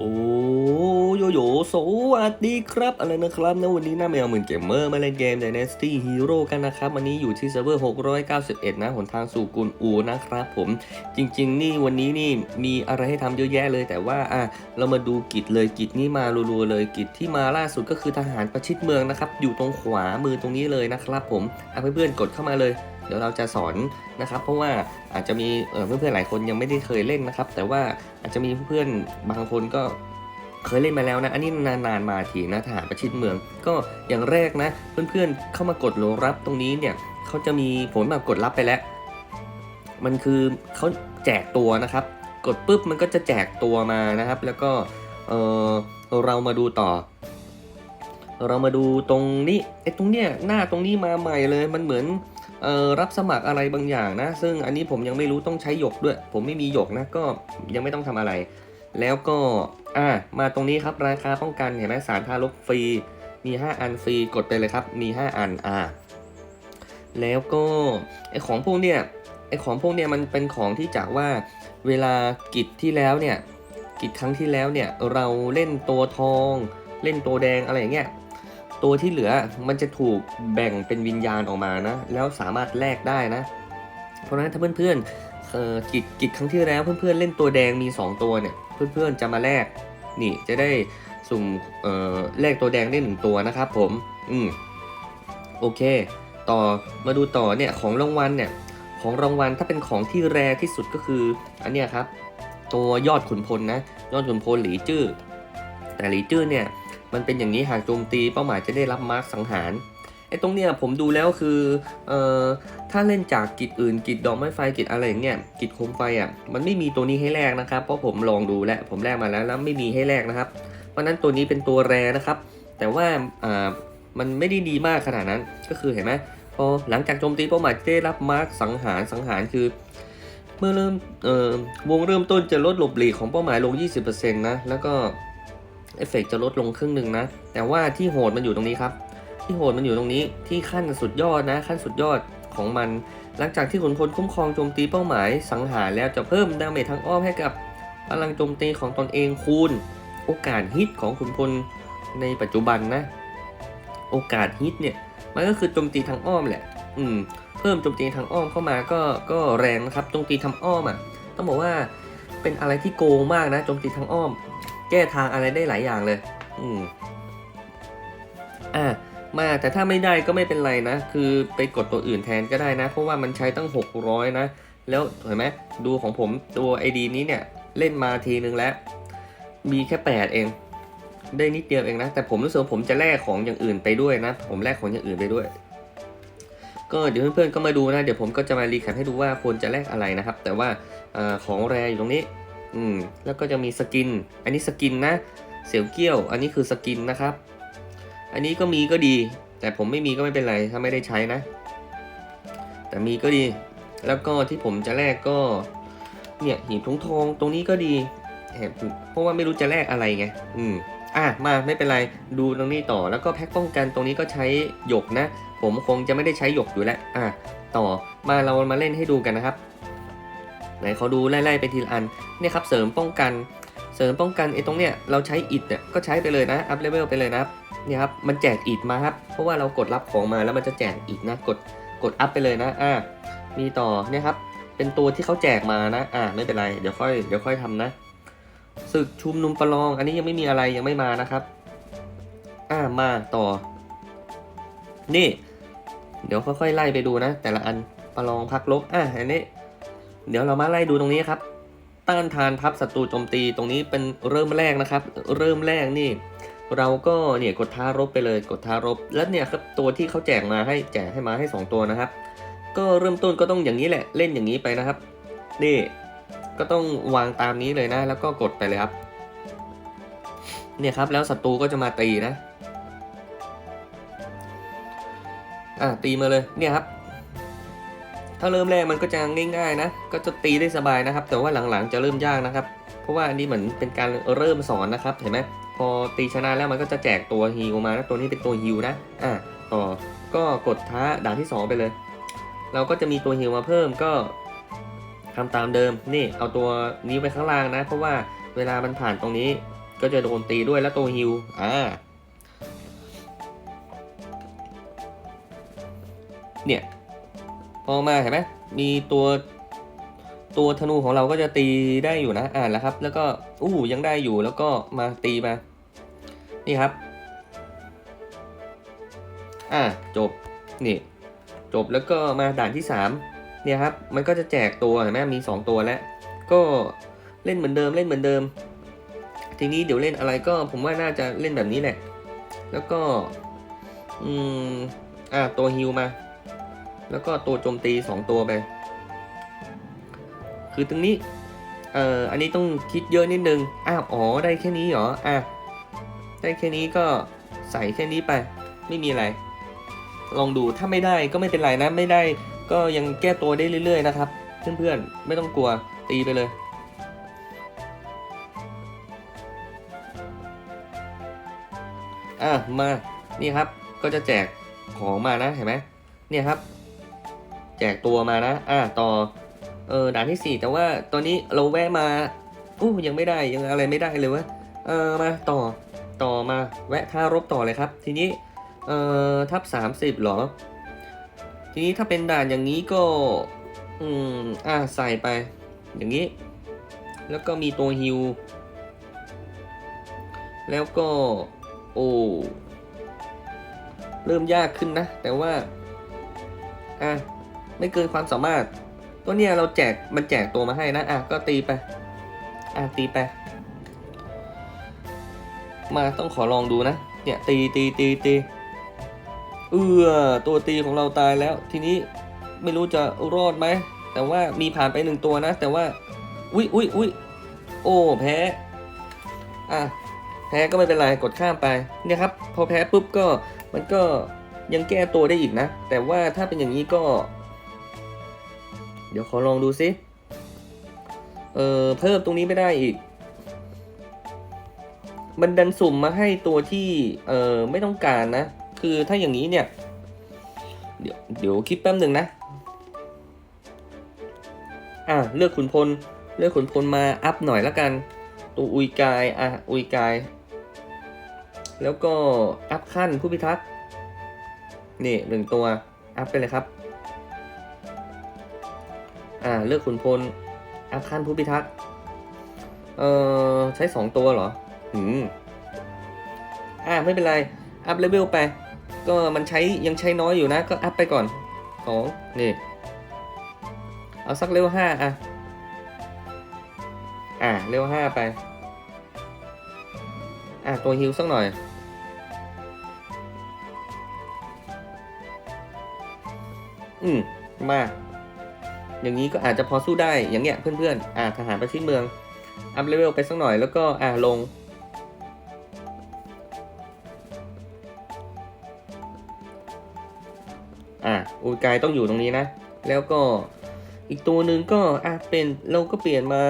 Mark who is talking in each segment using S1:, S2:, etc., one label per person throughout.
S1: โอ้โยโย่สวัสดีครับ อะไรนะครับนะวันนี้หน้าแมวเหมือนเกมเมอร์มาเล่นเกม Dynasty Hero กันนะครับ วันนี้อยู่ที่เซิร์ฟเวอร์ 691 นะหนทางสู่กุนอูนะครับผม จริง ๆ นี่วันนี้นี่มีอะไรให้ทำเยอะแยะเลย แต่ว่าอะเรามาดูกิจเลยกิจนี่มารัวๆเลยกิจที่มาล่าสุดก็คือทหารประชิดเมืองนะครับ อยู่ตรงขวามือตรงนี้เลยนะครับผมอะเพื่อนๆกดเข้ามาเลย เดี๋ยวเราจะสอนนะครับ เพราะว่าอาจจะมีเพื่อนๆหลายคนยังไม่ได้เคยเล่นนะครับ แต่ว่าอาจจะมีเพื่อนๆบางคนก็เคยเล่นมาแล้วนะ อันนี้นานๆมาทีนะทหารประชิดเมือง ก็อย่างแรกนะ เพื่อนๆเข้ามากดโลรับตรงนี้เนี่ยเขาจะมีผลแบบกดรับไปแล้ว มันคือเขาแจกตัวนะครับ กดปุ๊บมันก็จะแจกตัวมานะครับ แล้วก็เออเรามาดูต่อ เรามาดูตรงนี้ไอ้ตรงเนี้ยหน้าตรงนี้มาใหม่เลยมันเหมือน รับสมัครอะไรบางอย่างนะ ซึ่งอันนี้ผมยังไม่รู้ต้องใช้หยกด้วย ผมไม่มีหยกนะก็ยังไม่ต้องทำอะไร แล้วก็อ่ามาตรงนี้ครับราคาป้องกันเห็นไหมสารทารกฟรีมี 5 อันฟรีกดไปเลยครับมี 5 อันอ่าแล้วก็ไอของพวกเนี้ยไอของพวกเนี้ยมันเป็นของที่จากว่าเวลากิจที่แล้วเนี่ยกิจครั้งที่แล้วเนี่ยเราเล่นตัวทอง เล่นตัวแดงอะไรอย่างเงี้ย ตัวที่เหลือมันจะถูกแบ่งเป็นวิญญาณออกมานะ แล้วสามารถแลกได้นะ เพราะฉะนั้นถ้าเพื่อนๆเอ่อกิจกิจครั้งที่แล้วเพื่อนๆเล่นตัวแดงมี 2 ตัวเนี่ย เพื่อนๆจะมาแลกนี่จะได้สุ่มเอ่อแลกตัวแดงได้หนึ่งตัวนะครับผม อืมโอเค ต่อมาดูต่อเนี่ยของรางวัลเนี่ยของรางวัลถ้าเป็นของที่แรที่สุดก็คือ อันเนี้ยครับ ตัวยอดขุนพลนะ ยอดขุนพลหลีจื้อแต่หลีจื้อเนี่ย มันเป็นอย่างนี้หากโจมตีเป้าหมายจะได้รับมาร์คสังหารไอ้ตรงเนี้ยผมดูแล้วคือเอ่อถ้าเล่นจากกิจอื่นกิจดอกไม้ไฟกิจอะไรอย่างเงี้ยกิจโคมไฟอะมันไม่มีตัวนี้ให้แลกนะครับ เพราะผมลองดูแล้วผมแลกมาแล้วแล้วไม่มีให้แลกนะครับ เพราะนั้นตัวนี้เป็นตัวแรนะครับ แต่ว่าอ่ามันไม่ได้ดีมากขนาดนั้นก็คือเห็นไหมพอหลังจากโจมตีเป้าหมายจะได้รับมาร์คสังหารสังหารคือ เมื่อเริ่มเอ่อวงเริ่มต้นจะลดหลบหลีกของเป้าหมายลง 20%นะแล้วก็ เอฟเฟกต์จะลดลงครึ่งหนึ่งนะ แต่ว่าที่โหดมันอยู่ตรงนี้ครับ ที่โหดมันอยู่ตรงนี้ที่ขั้นสุดยอดนะ ขั้นสุดยอดของมัน หลังจากที่ขุนพลคุ้มครองโจมตีเป้าหมายสังหารแล้วจะเพิ่มดาเมจทางอ้อมให้กับพลังโจมตีของตนเองคูณ โอกาสฮิตของขุนพลในปัจจุบันนะ โอกาสฮิตเนี่ยมันก็คือโจมตีทางอ้อมแหละ อืม เพิ่มโจมตีทางอ้อมเข้ามาก็ก็แรงนะครับโจมตีทางอ้อมอะ ต้องบอกว่าเป็นอะไรที่โกงมากนะโจมตีทางอ้อม แก้ทางอะไรได้หลายอย่างเลย อืมอะมาแต่ถ้าไม่ได้ก็ไม่เป็นไรนะ คือไปกดตัวอื่นแทนก็ได้นะ เพราะว่ามันใช้ตั้ง 600 นะ แล้วเห็นไหมดูของผมตัว ID นี้เนี่ย เล่นมาทีนึงแล้ว มีแค่ 8 เอง ได้นิดเดียวเองนะ แต่ผมรู้สึกผมจะแลกของอย่างอื่นไปด้วยนะ ผมแลกของอย่างอื่นไปด้วย ก็เดี๋ยวเพื่อนๆก็มาดูนะ เดี๋ยวผมก็จะมารีแคปให้ดูว่าควรจะแลกอะไรนะครับ แต่ว่าอของแรอยู่ตรงนี้ อืมแล้วก็จะมีสกิน อันนี้สกินนะ เสียวเกี้ยว อันนี้คือสกินนะครับ อันนี้ก็มีก็ดี แต่ผมไม่มีก็ไม่เป็นไรถ้าไม่ได้ใช้นะ แต่มีก็ดี แล้วก็ที่ผมจะแลกก็ เนี่ยหีบทองทองตรงนี้ก็ดีแอบเพราะว่าไม่รู้จะแลกอะไรไง อืมอะมาไม่เป็นไรดูตรงนี้ต่อแล้วก็แพ็คป้องกันตรงนี้ก็ใช้หยกนะ ผมคงจะไม่ได้ใช้หยกอยู่แล้วอะต่อมาเรามาเล่นให้ดูกันนะครับ ไหนเขาดูไล่ๆไปทีละอัน เนี่ยครับเสริมป้องกัน เสริมป้องกันไอ้ตรงเนี้ยเราใช้อิดเนี่ยก็ใช้ไปเลยนะอัพเลเวลไปเลยนะครับเนี่ยครับมันแจกอิดมาครับเพราะว่าเรากดรับของมาแล้วมันจะแจกอิดนะกดกดอัพไปเลยนะอ่ามีต่อเนี่ยครับเป็นตัวที่เขาแจกมานะ อ่าไม่เป็นไรเดี๋ยวค่อยเดี๋ยวค่อยทำนะศึกชุมนุมประลองอันนี้ยังไม่มีอะไรยังไม่มานะครับ อ่ามาต่อ นี่ เดี๋ยวค่อยๆไล่ไปดูนะ แต่ละอันประลองพักลบอะอันนี้ เดี๋ยวเรามาไล่ดูตรงนี้ครับ ต้านทานพับศัตรูโจมตีตรงนี้เป็นเริ่มแรกนะครับ เริ่มแรกนี่ เราก็เนี่ยกดท้ารบไปเลยกดท้ารบ แล้วเนี่ยครับตัวที่เขาแจกมาให้แจกให้มาให้ 2 ตัวนะครับ ก็เริ่มต้นก็ต้องอย่างนี้แหละเล่นอย่างนี้ไปนะครับ นี่ก็ต้องวางตามนี้เลยนะ แล้วก็กดไปเลยครับ เนี่ยครับแล้วศัตรูก็จะมาตีนะอะตีมาเลยเนี่ยครับ ถ้าเริ่มแรกมันก็จะง่ายๆนะ ก็จะตีได้สบายนะครับ แต่ว่าหลังๆจะเริ่มยากนะครับ เพราะว่าอันนี้เหมือนเป็นการเริ่มสอนนะครับ เห็นไหมพอตีชนะแล้วมันก็จะแจกตัวฮิวมานะตัวนี้เป็นตัวฮิวนะ อะต่อ ก็กดท้าด่านที่ 2 ไปเลย เราก็จะมีตัวฮิวมาเพิ่มก็ทำตามเดิม นี่เอาตัวนี้ไปข้างล่างนะ เพราะว่าเวลามันผ่านตรงนี้ ก็จะโดนตีด้วยแล้วตัวฮิว อ่าเนี่ย พอมาเห็นไหมมีตัวตัวธนูของเราก็จะตีได้อยู่นะอ่านแล้วครับ แล้วก็อู้ยังได้อยู่แล้วก็มาตีมา นี่ครับ อ่าจบนี่จบแล้วก็มาด่านที่ 3 เนี่ยครับ มันก็จะแจกตัวเห็นไหมมี 2 ตัวแล้ว ก็เล่นเหมือนเดิมเล่นเหมือนเดิม ทีนี้เดี๋ยวเล่นอะไรก็ผมว่าน่าจะเล่นแบบนี้แหละ แล้วก็ อืม อ่าตัวฮิวมา แล้วก็ตัวโจมตี 2 ตัวไป คือตรงนี้ เอ่อ อันนี้ต้องคิดเยอะนิดนึง อ้าว อ๋อ ได้แค่นี้เหรอ อะ ได้แค่นี้ก็ใส่แค่นี้ไป ไม่มีอะไร ลองดู ถ้าไม่ได้ก็ไม่เป็นไรนะ ไม่ได้ก็ยังแก้ตัวได้เรื่อย ๆ นะครับ เพื่อนๆ ไม่ต้องกลัว ตีไปเลยอะมา นี่ครับ ก็จะแจกของมานะ เห็นไหมเนี่ยครับ แจกตัวมานะ อะต่อ เออด่านที่สี่แต่ว่าตอนนี้เราแวะมาอู้ยังไม่ได้ยังอะไรไม่ได้เลยวะเออมาต่อต่อมาแวะท่ารบต่อเลยครับ ทีนี้เอ่อทับสามสิบหรอ ทีนี้ถ้าเป็นด่านอย่างนี้ก็ อืมอะใส่ไป อย่างนี้ แล้วก็มีตัวฮิวแล้วก็ โอ้เริ่มยากขึ้นนะ แต่ว่า อะ ไม่เกินความสามารถ ตัวเนี้ยเราแจกมันแจกตัวมาให้นะ อะก็ตีไป อะตีไป มาต้องขอลองดูนะ เนี่ยตีตีตีตีเออตัวตีของเราตายแล้ว ทีนี้ไม่รู้จะรอดไหม แต่ว่ามีผ่านไปหนึ่งตัวนะ แต่ว่า อุ้ยอุ้ยอุ้ยโอ้แพ้ อะแพ้ก็ไม่เป็นไรกดข้ามไป เนี่ยครับ พอแพ้ปุ๊บก็มันก็ยังแก้ตัวได้อีกนะ แต่ว่าถ้าเป็นอย่างนี้ก็ เดี๋ยวขอลองดูซิ เออเพิ่มตรงนี้ไม่ได้อีก มันดันสุ่มมาให้ตัวที่เออไม่ต้องการนะ คือถ้าอย่างนี้เนี่ย เดี๋ยวเดี๋ยวคิดแป๊บหนึ่งนะ อะเลือกขุนพล เลือกขุนพลมาอัพหน่อยละกัน ตัวอุยกาย อะอุยกาย แล้วก็อัพขั้นผู้พิทักษ์ นี่หนึ่งตัว อัพไปเลยครับ อ่าเลือกขุนพลอัพขั้นผู้พิทักษ์เอ่อใช้สองตัวเหรออืมอ่าไม่เป็นไร อัพเลเวลไป ก็มันใช้ยังใช้น้อยอยู่นะ ก็อัพไปก่อนสองนี่ เอาสักเลเวลห้าอะ อ่าเลเวลห้าไป อะตัวฮิลสักหน่อยอืม มา อย่างนี้ก็อาจจะพอสู้ได้อย่างเงี้ยเพื่อนๆอ่าทหารประชิดเมืองอัพเลเวลไปสักหน่อยแล้วก็อ่าลง อะอุกายต้องอยู่ตรงนี้นะ แล้วก็อีกตัวหนึ่งก็อะเป็นเราก็เปลี่ยนมา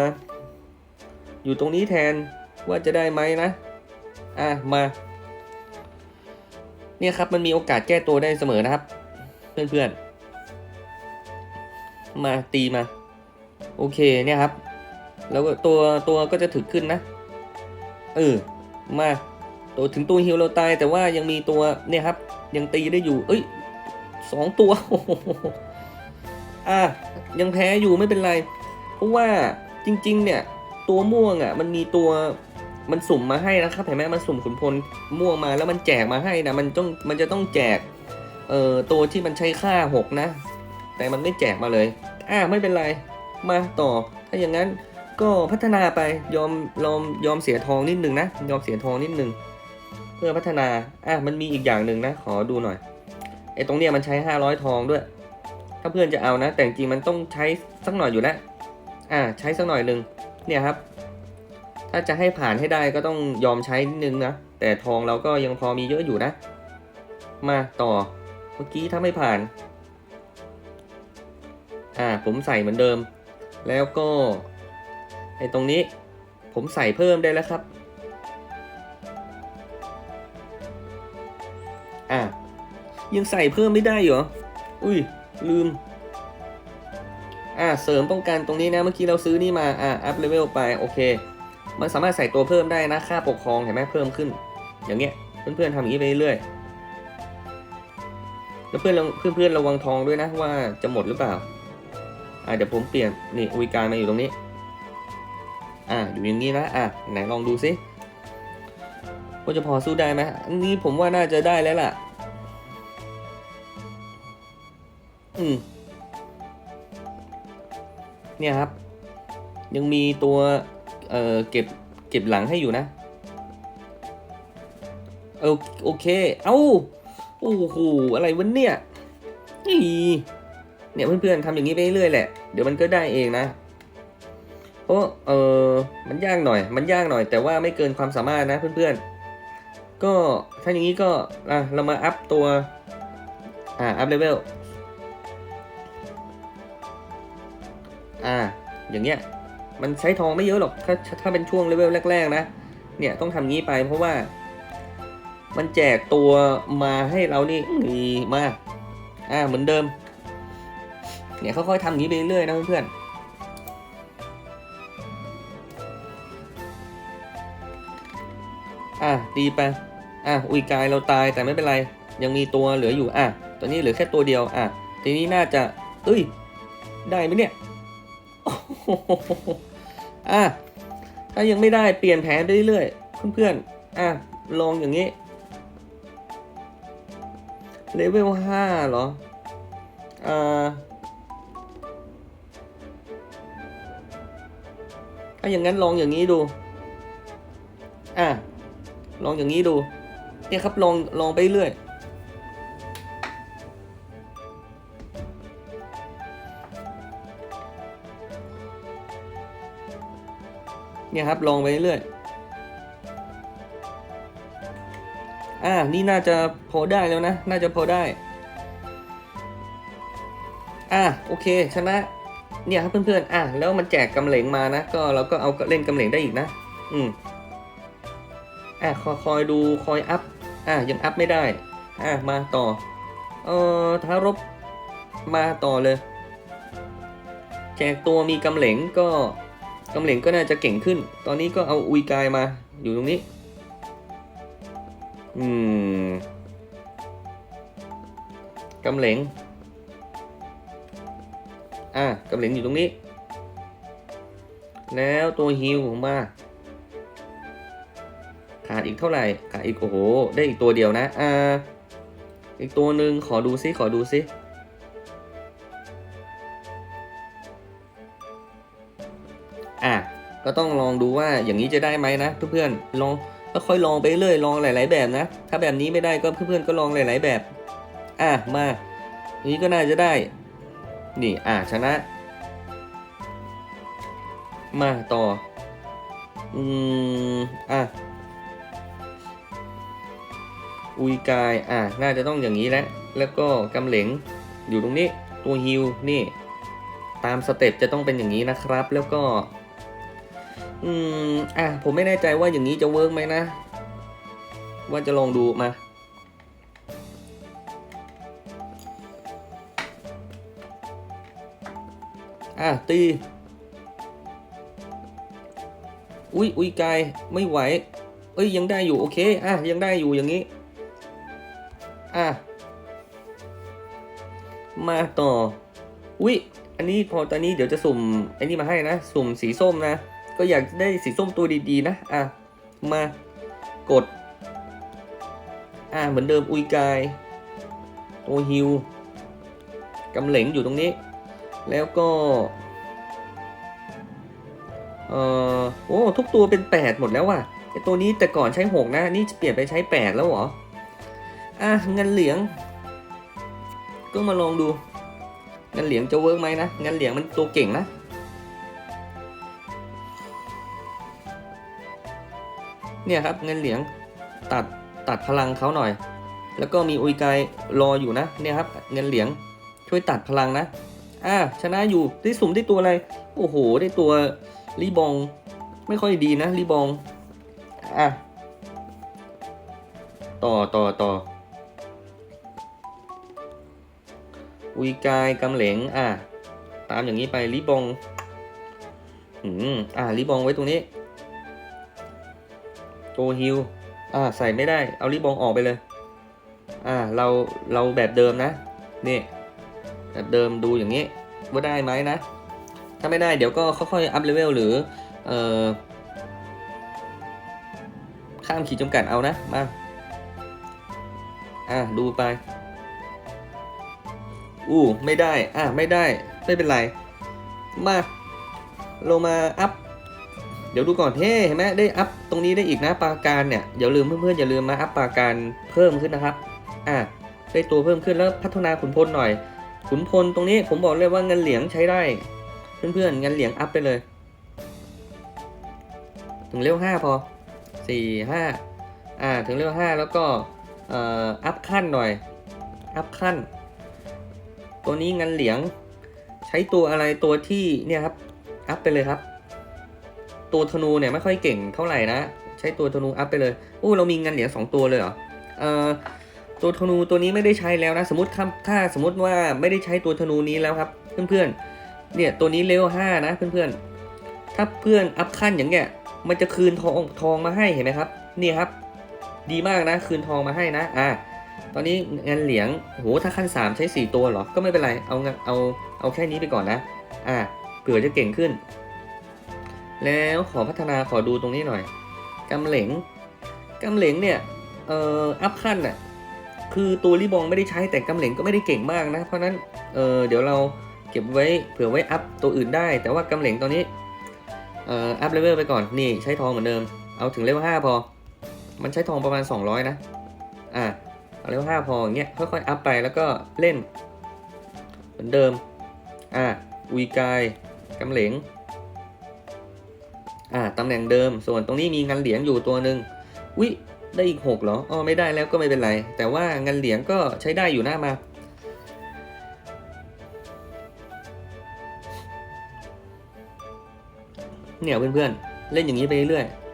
S1: อยู่ตรงนี้แทนว่าจะได้ไหมนะอะมาเนี่ยครับมันมีโอกาสแก้ตัวได้เสมอนะครับ เพื่อนๆ มาตีมา โอเคเนี่ยครับ แล้วก็ตัวตัวก็จะถึกขึ้นนะ เออ มาตัวถึงตัวฮิวเราตายแต่ว่ายังมีตัวเนี่ยครับ ยังตีได้อยู่ เอ้ยสองตัวอะยังแพ้อยู่ไม่เป็นไร เพราะว่าจริง ๆ เนี่ย ตัวม่วงอะ มันมีตัวมันสุ่มมาให้นะครับเห็นไหมมันสุ่มขุนพลม่วงมาแล้วมันแจกมาให้นะมันต้องมันจะต้องแจกเอ่อตัวที่มันใช้ค่าหกนะ แต่มันไม่แจกมาเลย อะไม่เป็นไร มาต่อ ถ้าอย่างนั้นก็พัฒนาไปยอมยอมยอมเสียทองนิดนึงนะ ยอมเสียทองนิดนึง เพื่อพัฒนาอะมันมีอีกอย่างหนึ่งนะ ขอดูหน่อยไอ้ตรงเนี้ยมันใช้ 500 ทองด้วย ถ้าเพื่อนจะเอานะ แต่จริงมันต้องใช้สักหน่อยอยู่แล้วอ่าใช้สักหน่อยหนึ่งเนี่ยครับ ถ้าจะให้ผ่านให้ได้ก็ต้องยอมใช้นิดนึงนะ แต่ทองเราก็ยังพอมีเยอะอยู่นะ มาต่อเมื่อกี้ถ้าไม่ผ่าน อ่าผมใส่เหมือนเดิม แล้วก็ไอ้ตรงนี้ผมใส่เพิ่มได้แล้วครับ อ่ายังใส่เพิ่มไม่ได้เหรอ อุ้ยลืม อ่าเสริมป้องกันตรงนี้นะ เมื่อกี้เราซื้อนี่มา อ่าอัพเลเวลไป โอเค มันสามารถใส่ตัวเพิ่มได้นะ ค่าปกครองเห็นไหมเพิ่มขึ้น อย่างเงี้ย เพื่อนๆทำอย่างนี้ไปเรื่อยแล้วเพื่อนเพื่อนๆระวังทองด้วยนะว่าจะหมดหรือเปล่า อ่าเดี๋ยวผมเปลี่ยนนี่อุยการมาอยู่ตรงนี้ อ่าอยู่อย่างนี้นะอะไหนลองดูซิว่าจะพอสู้ได้ไหมอันนี้ผมว่าน่าจะได้แล้วล่ะ อืมเนี่ยครับ ยังมีตัวเอ่อเก็บเก็บหลังให้อยู่นะเออโอเค เอ้าโอ้โหอะไรวะเนี่ยนี่ เนี่ยเพื่อนๆทำอย่างนี้ไปเรื่อยแหละ เดี๋ยวมันก็ได้เองนะ เพราะเออมันยากหน่อย มันยากหน่อย แต่ว่าไม่เกินความสามารถนะเพื่อนๆ ก็ถ้าอย่างนี้ก็อะเรามาอัพตัว อ่าอัพเลเวล อ่า อย่างเงี้ย มันใช้ทองไม่เยอะหรอก ถ้าถ้าเป็นช่วงเลเวลแรก ๆ นะ เนี่ยต้องทำงี้ไปเพราะว่า มันแจกตัวมาให้เรานี่ดีมาก อ่าเหมือนเดิม เนี่ยค่อยๆทำอย่างนี้ไปเรื่อยๆนะเพื่อนๆอะตีไปอะอุยกายเราตายแต่ไม่เป็นไร ยังมีตัวเหลืออยู่อะตอนนี้เหลือแค่ตัวเดียวอะทีนี้น่าจะเอ้ย ได้ไหมเนี่ยอะถ้ายังไม่ได้เปลี่ยนแผนไปเรื่อยๆเพื่อนๆอะลองอย่างนี้เลเวลห้าเหรออ่า ถ้าอย่างนั้นลองอย่างนี้ดู อะลองอย่างนี้ดู เนี่ยครับลองลองไปเรื่อย เนี่ยครับลองไปเรื่อย อ่า นี่น่าจะพอได้แล้วนะ น่าจะพอได้ อ่าโอเคชนะ เนี่ยครับเพื่อนๆ อะแล้วมันแจกกำเหลงมานะ ก็เราก็เอาเล่นกำเหลงได้อีกนะ อืม อะคอยคอยดูคอยอัพ อะยังอัพไม่ได้ อะมาต่อ เอ่อท้ารบมาต่อเลย แจกตัวมีกำเหลงก็กำเหลงก็น่าจะเก่งขึ้น ตอนนี้ก็เอาอุยกายมาอยู่ตรงนี้ อืมกำเหลง อะกำเหลงอยู่ตรงนี้ แล้วตัวฮิวมาขาดอีกเท่าไหร่ขาดอีกโอ้โห ได้อีกตัวเดียวนะอ่าอีกตัวหนึ่งขอดูซิขอดูซิอะก็ต้องลองดูว่าอย่างนี้จะได้ไหมนะเพื่อนๆลองก็ค่อยลองไปเรื่อยลองหลาย ๆ แบบนะ ถ้าแบบนี้ไม่ได้ก็เพื่อนๆก็ลองหลาย ๆ แบบ อะมาอันนี้ก็น่าจะได้ นี่อะชนะ มาต่อ อืม อะ อุยกาย อะ น่าจะต้องอย่างนี้แหละ แล้วก็กำเหลงอยู่ตรงนี้ ตัวฮิว นี่ ตามสเต็ปจะต้องเป็นอย่างนี้นะครับ แล้วก็ อืม อะ ผมไม่แน่ใจว่าอย่างนี้จะเวิร์กไหมนะ ว่าจะลองดูมา อะตี อุ้ยอุ้ยกายไม่ไหว เอ้ยยังได้อยู่โอเค อะยังได้อยู่อย่างนี้ อะ มาต่อ อุ้ยอันนี้พอตอนนี้เดี๋ยวจะสุ่มอ้นี่มาให้นะ สุ่มสีส้มนะ ก็อยากได้สีส้มตัวดีๆนะ อะ มากด อะเหมือนเดิมอุยกายโอฮิวกำเหลงอยู่ตรงนี้ แล้วก็เอ่อโอ้ทุกตัวเป็น 8 หมดแล้วว่ะไอตัวนี้แต่ก่อนใช้ 6 นะ นี่เปลี่ยนไปใช้ 8 แล้วเหรอ อะเงินเหลียง ก็มาลองดูเงินเหลียงจะเวิร์กไหมนะเงินเหลียงมันตัวเก่งนะเนี่ยครับเงินเหลียงตัดตัดพลังเขาหน่อย แล้วก็มีอุยกายรออยู่นะเนี่ยครับเงินเหลียงช่วยตัดพลังนะ อ่าชนะอยู่ได้สุ่มได้ตัวอะไร โอ้โห ได้ตัวรีบอง ไม่ค่อยดีนะรีบอง อะ ต่อต่อต่ออุยกายกำเหลงอะ ตามอย่างนี้ไปลิบอง อืม อะลิบองไว้ตรงนี้ โตฮิลอ่าใส่ไม่ได้ เอารีบองออกไปเลย อ่าเราเราแบบเดิมนะ นี่ แบบเดิมดูอย่างนี้ว่าได้ไหมนะ ถ้าไม่ได้เดี๋ยวก็ค่อยๆอัพเลเวลหรือเอ่อข้ามขีดจำกัดเอานะมาอะดูไป อู้ไม่ได้ อะไม่ได้ไม่เป็นไร มาลงมาอัพเดี๋ยวดูก่อนเฮ้เห็นไหมได้อัพตรงนี้ได้อีกนะปาการเนี่ยอย่าลืมเพื่อนๆอย่าลืมมาอัพปาการเพิ่มขึ้นนะครับ อะได้ตัวเพิ่มขึ้นแล้วพัฒนาขุนพลหน่อย ขุนพลตรงนี้ผมบอกเลยว่าเงินเหลียงใช้ได้ เพื่อนๆเงินเหลียงอัพไปเลย ถึงเลเวลห้าพอสี่ห้าอ่าถึงเลเวลห้าแล้วก็อัพขั้นหน่อย อัพขั้น ตัวนี้เงินเหลียง ใช้ตัวอะไรตัวที่เนี่ยครับ อัพไปเลยครับ ตัวธนูเนี่ยไม่ค่อยเก่งเท่าไหร่นะ ใช้ตัวธนูอัพไปเลยอู้เรามีเงินเหรียญสองตัวเลยเหรอเออ ตัวธนูตัวนี้ไม่ได้ใช้แล้วนะ สมมติถ้าถ้าสมมติว่าไม่ได้ใช้ตัวธนูนี้แล้วครับ เพื่อนๆ เนี่ยตัวนี้เลเวลห้านะเพื่อนๆ ถ้าเพื่อนอัพขั้นอย่างเงี้ย มันจะคืนทองทองมาให้เห็นไหมครับ นี่ครับ ดีมากนะ คืนทองมาให้นะ อ่า ตอนนี้เงินเหรียญโหถ้าขั้น3ใช้4ตัวเหรอ ก็ไม่เป็นไร เอาเงินเอาเอาแค่นี้ไปก่อนนะ อ่า เผื่อจะเก่งขึ้น แล้วขอพัฒนาขอดูตรงนี้หน่อยกำเหลงกำเหลงเนี่ย เอ่อ อัพขั้นน่ะ คือตัวรีบองไม่ได้ใช้แต่กำเหลงก็ไม่ได้เก่งมากนะ เพราะนั้นเออเดี๋ยวเราเก็บไว้เผื่อไว้อัพตัวอื่นได้ แต่ว่ากำเหลงตอนนี้เอ่ออัพเลเวลไปก่อนนี่ใช้ทองเหมือนเดิม เอาถึงเลเวลห้าพอ มันใช้ทองประมาณ 200 นะอ่าเอาเลเวลห้าพออย่างเงี้ยค่อยๆอัพไปแล้วก็เล่น เหมือนเดิมอ่าอุยกายกำเหลงอ่าตำแหน่งเดิมส่วนตรงนี้มีเงินเหรียญอยู่ตัวหนึ่งวิ ได้อีกหกเหรออ๋อไม่ได้แล้วก็ไม่เป็นไร แต่ว่าเงินเหรียญก็ใช้ได้อยู่หน้ามา เนี่ยเพื่อนๆ เล่นอย่างนี้ไปเรื่อยๆ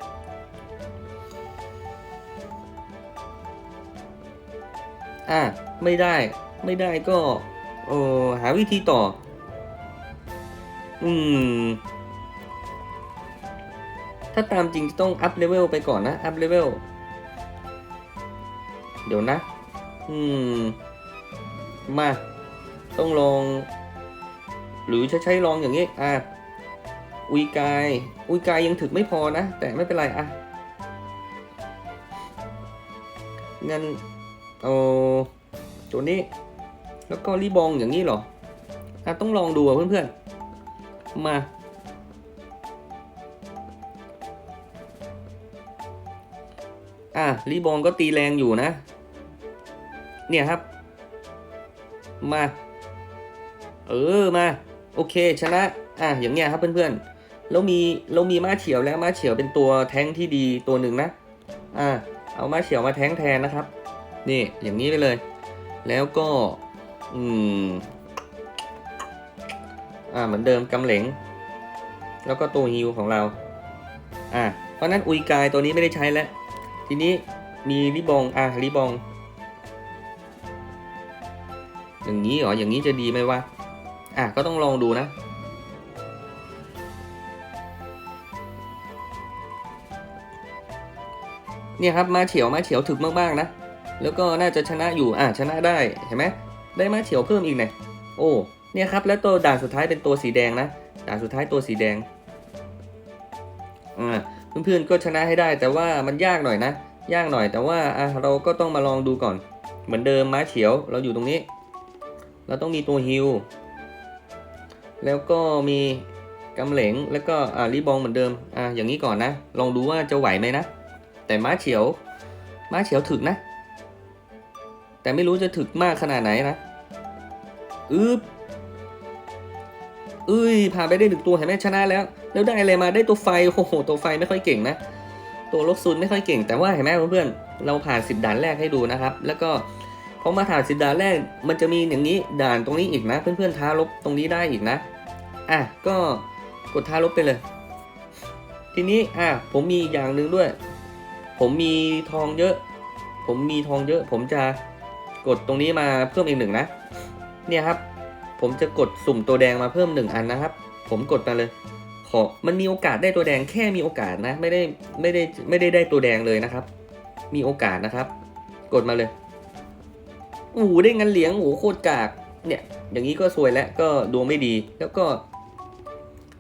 S1: อะไม่ได้ไม่ได้ก็เออหาวิธีต่อ อืม ถ้าตามจริงต้องอัพเลเวลไปก่อนนะ อัพเลเวล เดี๋ยวนะ อืม มา ต้องลอง หรือจะใช้ลองอย่างนี้ อะ อุยกาย อุยกายยังถึกไม่พอนะ แต่ไม่เป็นไร อะ งั้นเอาตัวนี้ แล้วก็รีบองอย่างนี้หรอ อะ ต้องลองดูอะเพื่อนๆ มาอะรีบองก็ตีแรงอยู่นะ เนี่ยครับ มา เออมา โอเคชนะ อะอย่างเงี้ยครับเพื่อนๆแล้วมีเรามีม้าเฉียวแล้วม้าเฉียวเป็นตัวแท้งที่ดีตัวหนึ่งนะ อะเอาม้าเฉียวมาแท้งแทนนะครับ นี่อย่างนี้ไปเลย แล้วก็ อืม อ่าเหมือนเดิมกำเหลงแล้วก็ตัวฮิวของเรา อะเพราะนั้นอุยกายตัวนี้ไม่ได้ใช้แล้ว ทีนี้มีริบอง อะริบอง อย่างนี้เหรอ อย่างนี้จะดีไหมวะ อะ ก็ต้องลองดูนะ เนี่ยครับ มาเฉียว มาเฉียวถึกมากๆนะ แล้วก็น่าจะชนะอยู่ อะ ชนะได้ เห็นไหม ได้มาเฉียวเพิ่มอีกเนี่ยโอ้ เนี่ยครับ แล้วตัวด่านสุดท้ายเป็นตัวสีแดงนะ ด่านสุดท้ายตัวสีแดง อ่า เพื่อนๆ ก็ชนะให้ได้ แต่ว่ามันยากหน่อยนะ ยากหน่อย แต่ว่า อะ เราก็ต้องมาลองดูก่อน เหมือนเดิมม้าเฉียว เราอยู่ตรงนี้ เราต้องมีตัวฮิลแล้วก็มีกำเหลงแล้วก็อ่ารีบองเหมือนเดิมอ่าอย่างนี้ก่อนนะ ลองดูว่าจะไหวไหมนะ แต่ม้าเฉียวม้าเฉียวถึกนะ แต่ไม่รู้จะถึกมากขนาดไหนนะอึบเอ้ยผ่าไปได้หนึ่งตัวเห็นไหมชนะแล้ว แล้วได้อะไรมาได้ตัวไฟโอ้โหตัวไฟไม่ค่อยเก่งนะ ตัวลกซูนไม่ค่อยเก่ง แต่ว่าเห็นไหมเพื่อนๆเราผ่านสิบด่านแรกให้ดูนะครับ แล้วก็ พอมาผ่านสิบด่านแรกมันจะมีอย่างนี้ด่านตรงนี้อีกนะ เพื่อนๆท้าลบตรงนี้ได้อีกนะ อะก็กดท้าลบไปเลย ทีนี้อะผมมีอีกอย่างหนึ่งด้วย ผมมีทองเยอะ ผมมีทองเยอะ ผมจะกดตรงนี้มาเพิ่มอีกหนึ่งนะ เนี่ยครับ ผมจะกดสุ่มตัวแดงมาเพิ่มหนึ่งอันนะครับ ผมกดมาเลย ขอมันมีโอกาสได้ตัวแดงแค่มีโอกาสนะ ไม่ได้ไม่ได้ไม่ได้ได้ตัวแดงเลยนะครับ มีโอกาสนะครับ กดมาเลย อ้ได้เงินเหลียงโอ้โหโคตรกาก เนี่ย อย่างนี้ก็สวยแล้วก็ดวงไม่ดี แล้วก็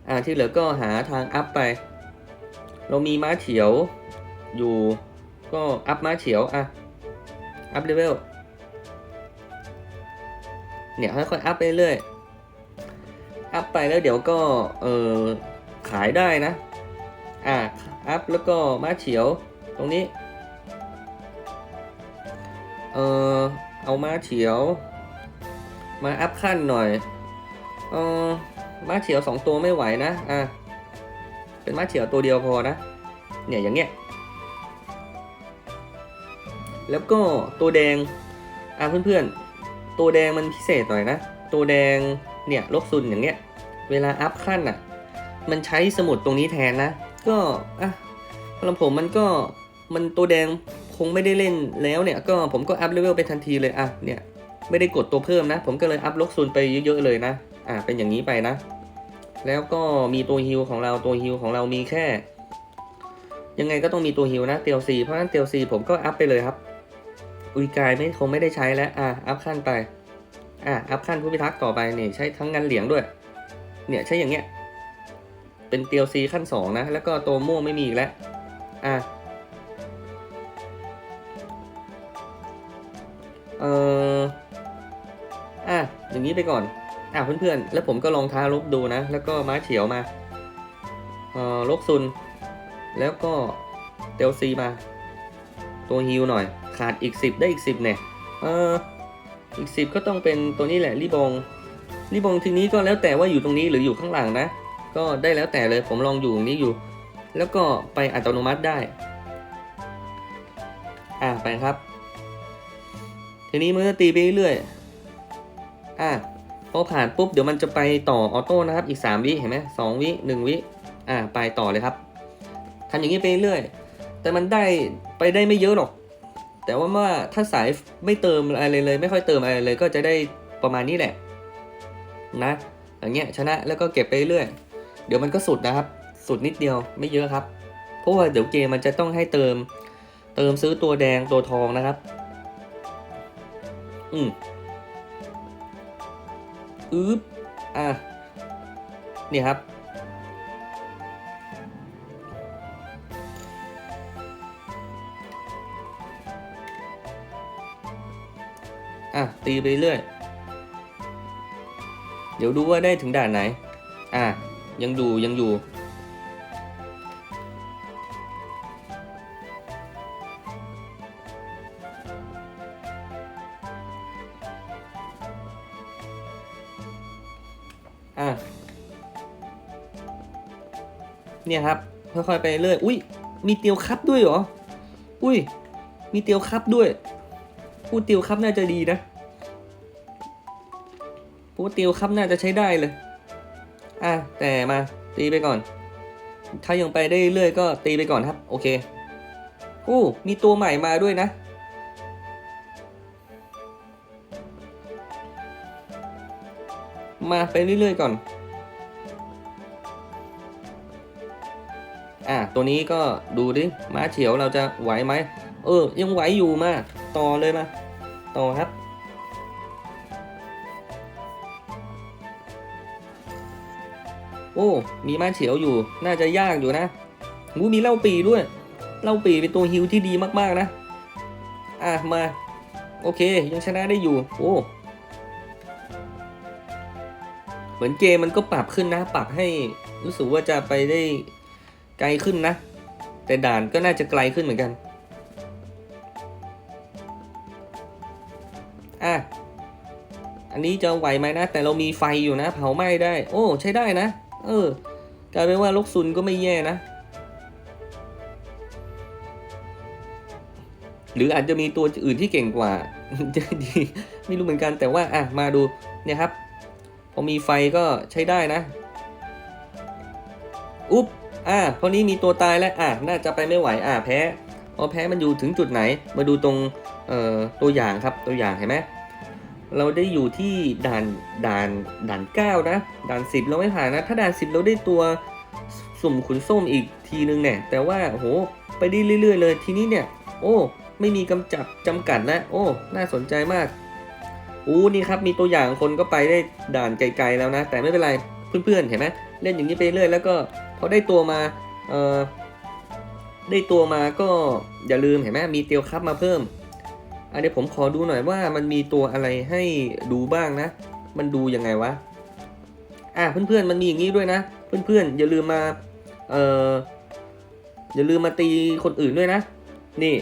S1: อ่าที่เหลือก็หาทางอัพไป เรามีม้าเฉียวอยู่ก็อัพม้าเฉียวอะ อัพเลเวล เนี่ยค่อยๆอัพไปเรื่อยอัพไปแล้วเดี๋ยวก็ เออขายได้นะ อะอัพแล้วก็ม้าเฉียวตรงนี้ เออ เอาม้าเฉียว มาอัพขั้นหน่อยเออม้าเฉียวสองตัวไม่ไหวนะ อะ เป็นม้าเฉียวตัวเดียวพอนะ เนี่ยอย่างเงี้ย แล้วก็ตัวแดง อะเพื่อนๆ ตัวแดงมันพิเศษหน่อยนะ ตัวแดงเนี่ยลกซุนอย่างเงี้ย เวลาอัพขั้นอะ มันใช้สมุดตรงนี้แทนนะ ก็ อะสำหรับผมมันก็มันตัวแดง คงไม่ได้เล่นแล้วเนี่ย ก็ผมก็อัพเลเวลไปทันทีเลยอะเนี่ยไม่ได้กดตัวเพิ่มนะ ผมก็เลยอัพลกซุนไปเยอะๆเลยนะอะเป็นอย่างนี้ไปนะ แล้วก็มีตัวฮิลของเราตัวฮิลของเรามีแค่ ยังไงก็ต้องมีตัวฮิลนะเตียวซีเพราะฉะนั้นเตียวซีผมก็อัพไปเลยครับ อุยกายไม่คงไม่ได้ใช้แล้วอะอัพขั้นไปอะอัพขั้นผู้พิทักษ์ต่อไปเนี่ยใช้ทั้งงานเหลียงด้วย เนี่ยใช้อย่างเงี้ยเป็นเตียวซีขั้นสองนะแล้วก็ตัวม่วงไม่มีอีกแล้วอะ เอออะอย่างนี้ไปก่อน อะเพื่อนๆ แล้วผมก็ลองท้าลบดูนะ แล้วก็ม้าเฉียวมา เอ่อลกซุน แล้วก็เตลซีมา ตัวฮิวหน่อย ขาดอีก 10 ได้อีก 10เนี่ย เอออีก 10 ก็ต้องเป็นตัวนี้แหละรีบงรีบงทีนี้ก็แล้วแต่ว่าอยู่ตรงนี้หรืออยู่ข้างหลังนะ ก็ได้แล้วแต่เลยผมลองอยู่ตรงนี้อยู่ แล้วก็ไปอัตโนมัติได้ อะไปครับ ทีนี้มันก็ตีไปเรื่อยๆอะพอผ่านปุ๊บเดี๋ยวมันจะไปต่อออโต้นะครับ อีก 3 วิเห็นไหมสองวิหนึ่งวิอะไปต่อเลยครับทำอย่างนี้ไปเรื่อยแต่มันได้ไปได้ไม่เยอะหรอก แต่ว่าว่าถ้าสายไม่เติมอะไรเลย ไม่ค่อยเติมอะไรเลย ก็จะได้ประมาณนี้แหละ นะอย่างเงี้ยชนะแล้วก็เก็บไปเรื่อยเดี๋ยวมันก็สุดนะครับ สุดนิดเดียวไม่เยอะครับ เพราะว่าเดี๋ยวเกมมันจะต้องให้เติม เติมซื้อตัวแดงตัวทองนะครับ อืมอึ๊บอะนี่ครับ อะ ตีไปเรื่อย เดี๋ยวดูว่าได้ถึงด่านไหน อะ ยังดูยังอยู่ เนี่ยครับค่อยๆไปเรื่อยอุ้ยมีเตียวคัพด้วยเหรออุ้ยมีเตียวคัพด้วยพูดเตียวคัพน่าจะดีนะพูดเตียวคัพน่าจะใช้ได้เลยอะแต่มาตีไปก่อน ถ้ายังไปได้เรื่อยก็ตีไปก่อนครับ โอเคอู้มีตัวใหม่มาด้วยนะมาไปเรื่อยๆก่อน ตัวนี้ก็ดูดิม้าเฉียวเราจะไหวไหมเออ ยังไหวอยู่มาต่อเลยมาต่อครับ โอ้ มีม้าเฉียวอยู่ น่าจะยากอยู่นะงูมีเล่าปีด้วย เล่าปีเป็นตัวฮิวที่ดีมากๆนะ อะมา โอเค ยังชนะได้อยู่ โอ้เหมือนเกมมันก็ปรับขึ้นนะ ปรับให้รู้สึกว่าจะไปได้ ไกลขึ้นนะ แต่ด่านก็น่าจะไกลขึ้นเหมือนกัน อะ อันนี้จะไหวไหมนะ แต่เรามีไฟอยู่นะ เผาไหม้ได้ โอ้ ใช้ได้นะ เออกลายเป็นว่าลกซุนก็ไม่แย่นะ หรืออาจจะมีตัวอื่นที่เก่งกว่าจะดีไม่รู้เหมือนกันแต่ว่าอะมาดูเนี่ยครับ พอมีไฟก็ใช้ได้นะ อุ๊บ อ่าพอนี้มีตัวตายแล้วอ่าน่าจะไปไม่ไหวอ่าแพ้พอแพ้มันอยู่ถึงจุดไหน มาดูตรงเอ่อตัวอย่างครับตัวอย่างเห็นไหมเราได้อยู่ที่ด่านด่านด่านเก้านะด่านสิบเราไม่ผ่านนะ ถ้าด่านสิบเราได้ตัวสุ่มขุนส้มอีกทีนึงเนี่ยแต่ว่าโหไปได้เรื่อย ๆ เลยทีนี้เนี่ย โอ้ ไม่มีกำจับจำกัดนะโอ้ น่าสนใจมากอู้นี่ครับมีตัวอย่างคนก็ไปได้ด่านไกลๆแล้วนะ แต่ไม่เป็นไรเพื่อนๆเห็นไหมเล่นอย่างนี้ไปเรื่อยแล้วก็ พอได้ตัวมาเออได้ตัวมาก็อย่าลืมเห็นไหมมีเตียวคัพมาเพิ่มอันเดี๋ยวผมขอดูหน่อยว่ามันมีตัวอะไรให้ดูบ้างนะ มันดูยังไงวะ อะเพื่อนๆมันมีอย่างนี้ด้วยนะ เพื่อนๆอย่าลืมมา เอ่อ อย่าลืมมาตีคนอื่นด้วยนะ นี่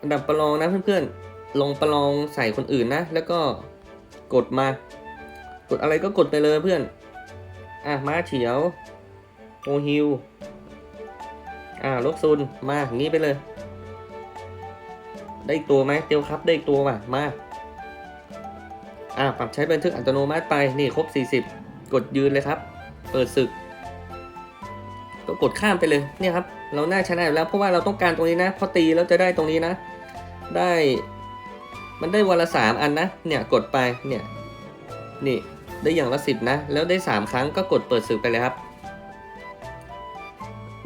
S1: อันดับประลองนะเพื่อนๆ ลองประลองใส่คนอื่นนะ แล้วก็กดมา กดอะไรก็กดไปเลยเพื่อน อะม้าเฉียว โอฮิว อ่าลบซุน มาอย่างนี้ไปเลย ได้อีกตัวไหมเตียวครับได้อีกตัวว่ะมาอ่าปรับใช้บันทึกอัตโนมัติไป นี่ครบ 40 กดยืนเลยครับ เปิดศึก ก็กดข้ามไปเลย เนี่ยครับ เราหน่าชนะอยู่แล้ว เพราะว่าเราต้องการตรงนี้นะ พอตีแล้วจะได้ตรงนี้นะ ได้ มันได้วันละสามอันนะ เนี่ยกดไป เนี่ย นี่ ได้อย่างละสิบนะ แล้วได้สามครั้งก็กดเปิดศึกไปเลยครับ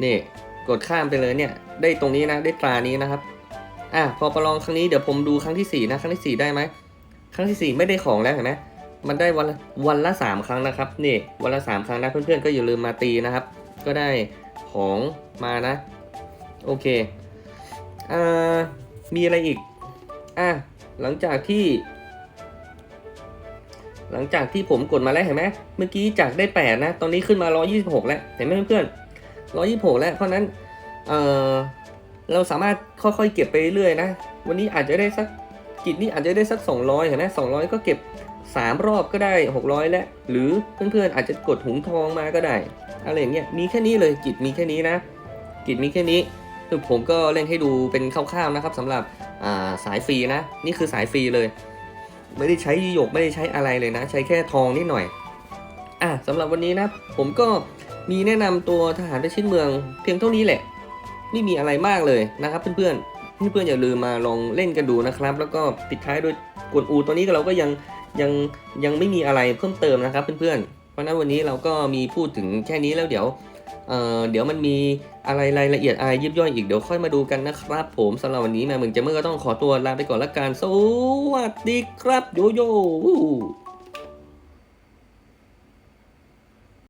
S1: นี่กดข้ามไปเลยเนี่ย ได้ตรงนี้นะได้ตรานี้นะครับอะพอประลองครั้งนี้เดี๋ยวผมดูครั้งที่สี่นะครั้งที่สี่ได้ไหมครั้งที่สี่ไม่ได้ของแล้วเห็นไหมมันได้วันวันละสามครั้งนะครับนี่วันละสามครั้งนะเพื่อนๆก็อย่าลืมมาตีนะครับ ก็ได้ของมานะ โอเคอ่ามีอะไรอีกอะหลังจากที่ หลังจากที่ผมกดมาแล้วเห็นไหมเมื่อกี้จากได้แปดนะ ตอนนี้ขึ้นมา 126 แล้วเห็นไหมเพื่อนๆ 126 แล้ว เพราะนั้นเออเราสามารถค่อยๆเก็บไปเรื่อยๆนะ วันนี้อาจจะได้สักกิจนี่อาจจะได้สัก 200เห็นไหม200 ก็เก็บ 3 รอบก็ได้ 600 แล้ว หรือเพื่อนๆอาจจะกดหุงทองมาก็ได้อะไรอย่างเงี้ยมีแค่นี้เลยกิจมีแค่นี้นะ กิจมีแค่นี้คือผมก็เล่นให้ดูเป็นคร่าวๆนะครับสำหรับาสายฟรีนะ นี่คือสายฟรีเลย ไม่ได้ใช้ยหยกไม่ได้ใช้อะไรเลยนะ ใช้แค่ทองนิดหน่อยอะสำหรับวันนี้นะ ผมก็ มีแนะนำตัวทหารประชิดเมือง เพียงเท่านี้แหละ ไม่มีอะไรมากเลยนะครับเพื่อนๆเพื่อนๆอย่าลืมมาลองเล่นกันดูนะครับ แล้วก็ปิดท้ายด้วยกวนอูตัวนี้ก็เราก็ยังยังยังไม่มีอะไรเพิ่มเติมนะครับเพื่อนๆเพราะนั้นวันนี้เราก็มีพูดถึงแค่นี้แล้วเดี๋ยวเอ่อเดี๋ยวมันมีอะไรรายละเอียดอะไรยิบย่อยอีกเดี๋ยวค่อยมาดูกันนะครับ ผมสำหรับวันนี้แม่มึงจะเมื่อก็ต้องขอตัวลาไปก่อนละกันสวัสดีครับโยโย่